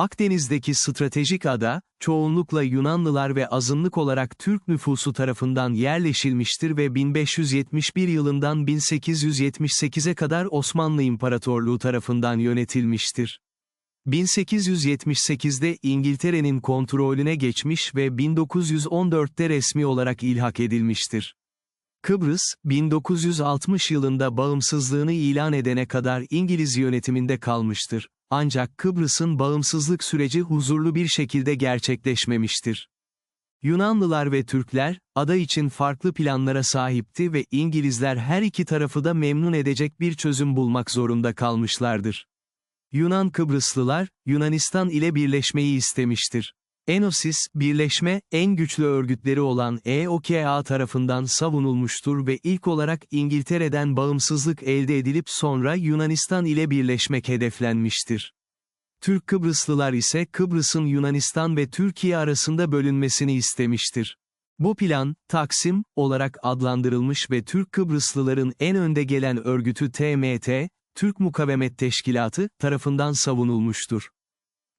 Akdeniz'deki stratejik ada, çoğunlukla Yunanlılar ve azınlık olarak Türk nüfusu tarafından yerleşilmiştir ve 1571 yılından 1878'e kadar Osmanlı İmparatorluğu tarafından yönetilmiştir. 1878'de İngiltere'nin kontrolüne geçmiş ve 1914'te resmi olarak ilhak edilmiştir. Kıbrıs, 1960 yılında bağımsızlığını ilan edene kadar İngiliz yönetiminde kalmıştır. Ancak Kıbrıs'ın bağımsızlık süreci huzurlu bir şekilde gerçekleşmemiştir. Yunanlılar ve Türkler, ada için farklı planlara sahipti ve İngilizler her iki tarafı da memnun edecek bir çözüm bulmak zorunda kalmışlardır. Yunan Kıbrıslılar, Yunanistan ile birleşmeyi istemiştir. Enosis, birleşme, en güçlü örgütleri olan EOKA tarafından savunulmuştur ve ilk olarak İngiltere'den bağımsızlık elde edilip sonra Yunanistan ile birleşmek hedeflenmiştir. Türk Kıbrıslılar ise Kıbrıs'ın Yunanistan ve Türkiye arasında bölünmesini istemiştir. Bu plan, Taksim, olarak adlandırılmış ve Türk Kıbrıslıların en önde gelen örgütü TMT, Türk Mukavemet Teşkilatı, tarafından savunulmuştur.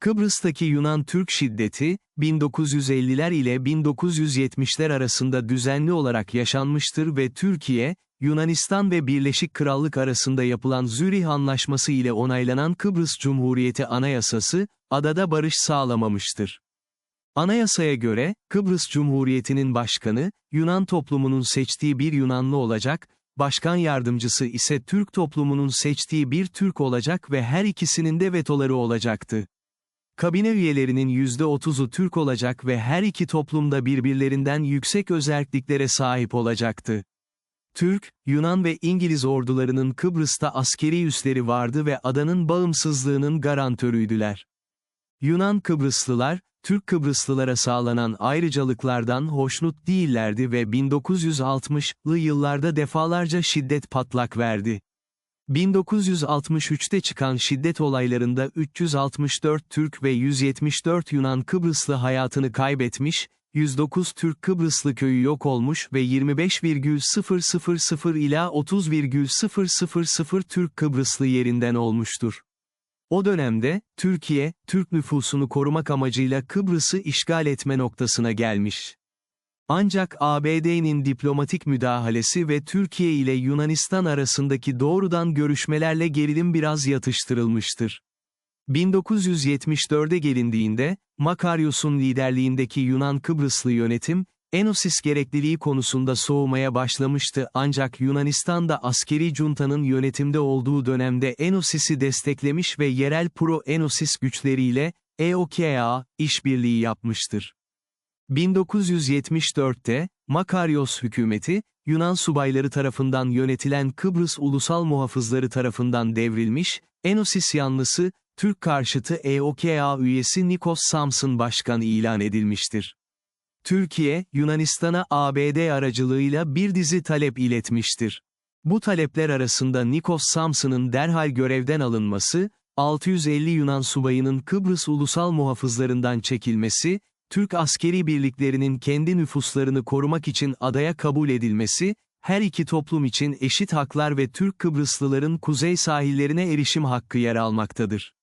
Kıbrıs'taki Yunan-Türk şiddeti, 1950'ler ile 1970'ler arasında düzenli olarak yaşanmıştır ve Türkiye, Yunanistan ve Birleşik Krallık arasında yapılan Zürih Anlaşması ile onaylanan Kıbrıs Cumhuriyeti Anayasası, adada barış sağlamamıştır. Anayasaya göre, Kıbrıs Cumhuriyeti'nin başkanı, Yunan toplumunun seçtiği bir Yunanlı olacak, başkan yardımcısı ise Türk toplumunun seçtiği bir Türk olacak ve her ikisinin de vetoları olacaktı. Kabine üyelerinin %30'u Türk olacak ve her iki toplumda birbirlerinden yüksek özelliklere sahip olacaktı. Türk, Yunan ve İngiliz ordularının Kıbrıs'ta askeri üsleri vardı ve adanın bağımsızlığının garantörüydüler. Yunan Kıbrıslılar, Türk Kıbrıslılara sağlanan ayrıcalıklardan hoşnut değillerdi ve 1960'lı yıllarda defalarca şiddet patlak verdi. 1963'te çıkan şiddet olaylarında 364 Türk ve 174 Yunan Kıbrıslı hayatını kaybetmiş, 109 Türk Kıbrıslı köyü yok olmuş ve 25,000 ila 30,000 Türk Kıbrıslı yerinden olmuştur. O dönemde, Türkiye, Türk nüfusunu korumak amacıyla Kıbrıs'ı işgal etme noktasına gelmiş. Ancak ABD'nin diplomatik müdahalesi ve Türkiye ile Yunanistan arasındaki doğrudan görüşmelerle gerilim biraz yatıştırılmıştır. 1974'e gelindiğinde, Makaryos'un liderliğindeki Yunan Kıbrıslı yönetim, Enosis gerekliliği konusunda soğumaya başlamıştı ancak Yunanistan'da askeri juntanın yönetimde olduğu dönemde Enosis'i desteklemiş ve yerel pro-Enosis güçleriyle, EOKA, işbirliği yapmıştır. 1974'te, Makaryos hükümeti, Yunan subayları tarafından yönetilen Kıbrıs Ulusal Muhafızları tarafından devrilmiş, Enosis yanlısı, Türk karşıtı EOKA üyesi Nikos Samson başkan ilan edilmiştir. Türkiye, Yunanistan'a ABD aracılığıyla bir dizi talep iletmiştir. Bu talepler arasında Nikos Samson'ın derhal görevden alınması, 650 Yunan subayının Kıbrıs ulusal muhafızlarından çekilmesi, Türk askeri birliklerinin kendi nüfuslarını korumak için adaya kabul edilmesi, her iki toplum için eşit haklar ve Türk Kıbrıslıların kuzey sahillerine erişim hakkı yer almaktadır.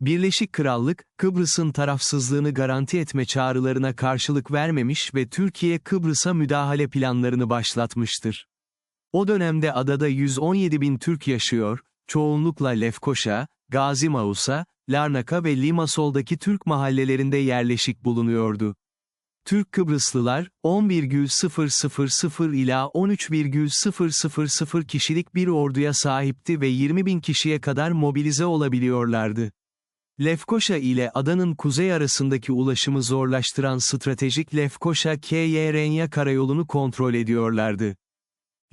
Birleşik Krallık, Kıbrıs'ın tarafsızlığını garanti etme çağrılarına karşılık vermemiş ve Türkiye Kıbrıs'a müdahale planlarını başlatmıştır. O dönemde adada 117 bin Türk yaşıyor, çoğunlukla Lefkoşa, Gazi Mausa, Larnaka ve Limasol'daki Türk mahallelerinde yerleşik bulunuyordu. Türk Kıbrıslılar, 10,000 ila 13,000 kişilik bir orduya sahipti ve 20 bin kişiye kadar mobilize olabiliyorlardı. Lefkoşa ile adanın kuzey arasındaki ulaşımı zorlaştıran stratejik Lefkoşa-Kyerenya karayolunu kontrol ediyorlardı.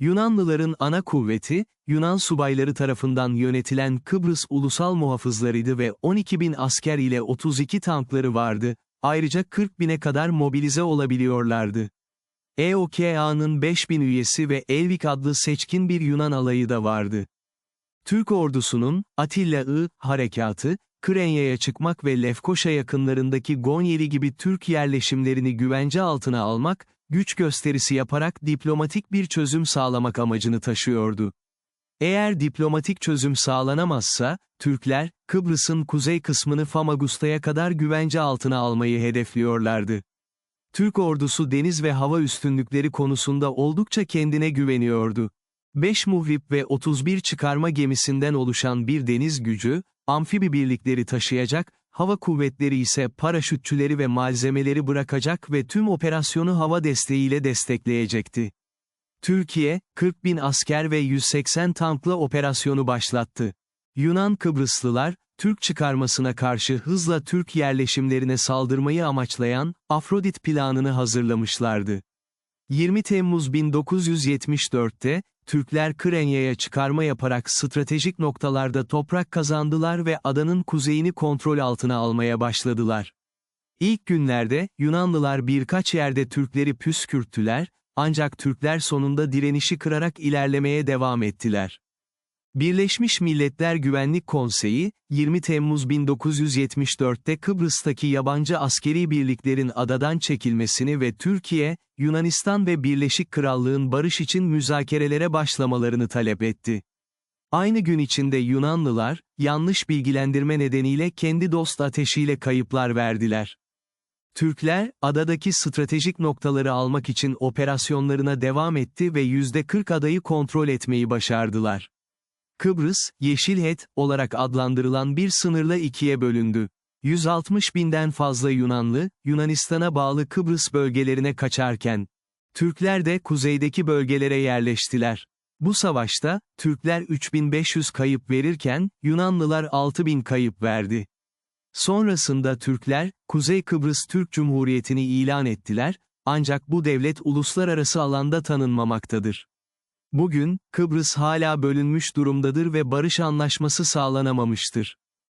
Yunanlıların ana kuvveti, Yunan subayları tarafından yönetilen Kıbrıs Ulusal Muhafızlarıydı ve 12 bin asker ile 32 tankları vardı, ayrıca 40 bine kadar mobilize olabiliyorlardı. EOKA'nın 5 bin üyesi ve Elvik adlı seçkin bir Yunan alayı da vardı. Türk ordusunun, Atilla I, harekatı, Krenya'ya çıkmak ve Lefkoşa yakınlarındaki Gonyeli gibi Türk yerleşimlerini güvence altına almak, güç gösterisi yaparak diplomatik bir çözüm sağlamak amacını taşıyordu. Eğer diplomatik çözüm sağlanamazsa, Türkler, Kıbrıs'ın kuzey kısmını Famagusta'ya kadar güvence altına almayı hedefliyorlardı. Türk ordusu deniz ve hava üstünlükleri konusunda oldukça kendine güveniyordu. 5 muhrip ve 31 çıkarma gemisinden oluşan bir deniz gücü, amfibi birlikleri taşıyacak, hava kuvvetleri ise paraşütçüleri ve malzemeleri bırakacak ve tüm operasyonu hava desteğiyle destekleyecekti. Türkiye, 40 bin asker ve 180 tankla operasyonu başlattı. Yunan Kıbrıslılar, Türk çıkarmasına karşı hızla Türk yerleşimlerine saldırmayı amaçlayan, Afrodit planını hazırlamışlardı. 20 Temmuz 1974'te, Türkler Krenya'ya çıkarma yaparak stratejik noktalarda toprak kazandılar ve adanın kuzeyini kontrol altına almaya başladılar. İlk günlerde, Yunanlılar birkaç yerde Türkleri püskürttüler, ancak Türkler sonunda direnişi kırarak ilerlemeye devam ettiler. Birleşmiş Milletler Güvenlik Konseyi, 20 Temmuz 1974'te Kıbrıs'taki yabancı askeri birliklerin adadan çekilmesini ve Türkiye, Yunanistan ve Birleşik Krallığın barış için müzakerelere başlamalarını talep etti. Aynı gün içinde Yunanlılar, yanlış bilgilendirme nedeniyle kendi dost ateşiyle kayıplar verdiler. Türkler, adadaki stratejik noktaları almak için operasyonlarına devam etti ve %40 adayı kontrol etmeyi başardılar. Kıbrıs, Yeşilhet olarak adlandırılan bir sınırla ikiye bölündü. 160 binden fazla Yunanlı, Yunanistan'a bağlı Kıbrıs bölgelerine kaçarken, Türkler de kuzeydeki bölgelere yerleştiler. Bu savaşta, Türkler 3500 kayıp verirken, Yunanlılar 6000 kayıp verdi. Sonrasında Türkler, Kuzey Kıbrıs Türk Cumhuriyeti'ni ilan ettiler, ancak bu devlet uluslararası alanda tanınmamaktadır. Bugün, Kıbrıs hala bölünmüş durumdadır ve barış anlaşması sağlanamamıştır.